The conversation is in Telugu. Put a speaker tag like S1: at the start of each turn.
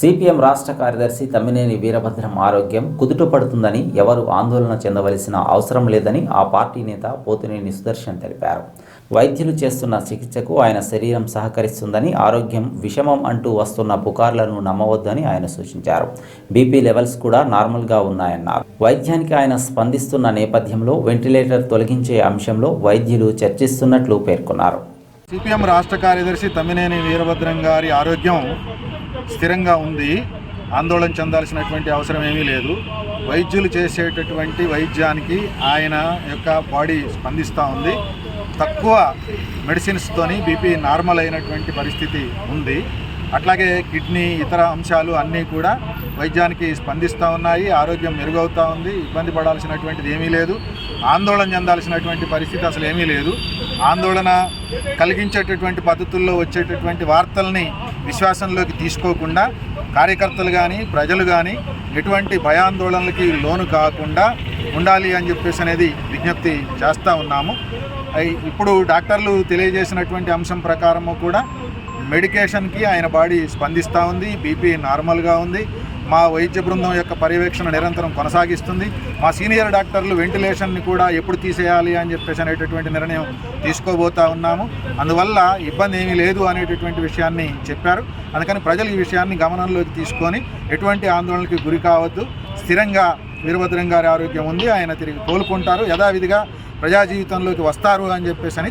S1: సిపిఎం రాష్ట్ర కార్యదర్శి తమ్మినేని వీరభద్రం ఆరోగ్యం కుదుటపడుతుందని ఎవరు ఆందోళన చెందవలసిన అవసరం లేదని ఆ పార్టీ నేత పోతినేని సుదర్శన్ తెలిపారు. వైద్యులు చేస్తున్న చికిత్సకు ఆయన శరీరం సహకరిస్తుందని ఆరోగ్యం విషమం అంటూ వస్తున్న పుకార్లను నమ్మవద్దని ఆయన సూచించారు. బీపీ లెవెల్స్ కూడా నార్మల్గా ఉన్నాయన్నారు. వైద్యానికి ఆయన స్పందిస్తున్న నేపథ్యంలో వెంటిలేటర్ తొలగించే అంశంలో వైద్యులు చర్చిస్తున్నట్లు పేర్కొన్నారు.
S2: సిపిఎం రాష్ట్ర కార్యదర్శి తమ్మినేని వీరభద్రం గారి ఆరోగ్యం స్థిరంగా ఉంది. ఆందోళన చెందాల్సినటువంటి అవసరం ఏమీ లేదు. వైద్యులు చేసేటటువంటి వైద్యానికి ఆయన యొక్క బాడీ స్పందిస్తూ ఉంది. తక్కువ మెడిసిన్స్తోని బీపీ నార్మల్ అయినటువంటి పరిస్థితి ఉంది. అట్లాగే కిడ్నీ ఇతర అంశాలు అన్నీ కూడా వైద్యానికి స్పందిస్తూ ఉన్నాయి. ఆరోగ్యం మెరుగవుతూ ఉంది. ఇబ్బంది పడాల్సినటువంటిది ఏమీ లేదు. ఆందోళన చెందాల్సినటువంటి పరిస్థితి అసలు ఏమీ లేదు. ఆందోళన కలిగించేటటువంటి పద్ధతుల్లో వచ్చేటటువంటి వార్తల్ని విశ్వాసంలోకి తీసుకోకుండా కార్యకర్తలు కానీ ప్రజలు కానీ ఎటువంటి భయాందోళనలకి లోను కాకుండా ఉండాలి అని చెప్పేసి అనేది విజ్ఞప్తి చేస్తూ ఉన్నాము. ఇప్పుడు డాక్టర్లు తెలియజేసినటువంటి అంశం ప్రకారము కూడా మెడికేషన్కి ఆయన బాడీ స్పందిస్తూ ఉంది బీపీ నార్మల్గా ఉంది. మా వైద్య బృందం యొక్క పర్యవేక్షణ నిరంతరం కొనసాగిస్తుంది. మా సీనియర్ డాక్టర్లు వెంటిలేషన్ని కూడా ఎప్పుడు తీసేయాలి అని చెప్పేసి అనేటటువంటి నిర్ణయం తీసుకోబోతా ఉన్నాము. అందువల్ల ఇబ్బంది ఏమీ లేదు అనేటటువంటి విషయాన్ని చెప్పారు. అందుకని ప్రజలు ఈ విషయాన్ని గమనంలోకి తీసుకొని ఎటువంటి ఆందోళనకి గురి కావద్దు. స్థిరంగా వీరభద్రం గారి ఆరోగ్యం ఉంది. ఆయన తిరిగి కోలుకుంటారు. యథావిధిగా ప్రజా జీవితంలోకి వస్తారు అని చెప్పేసి అని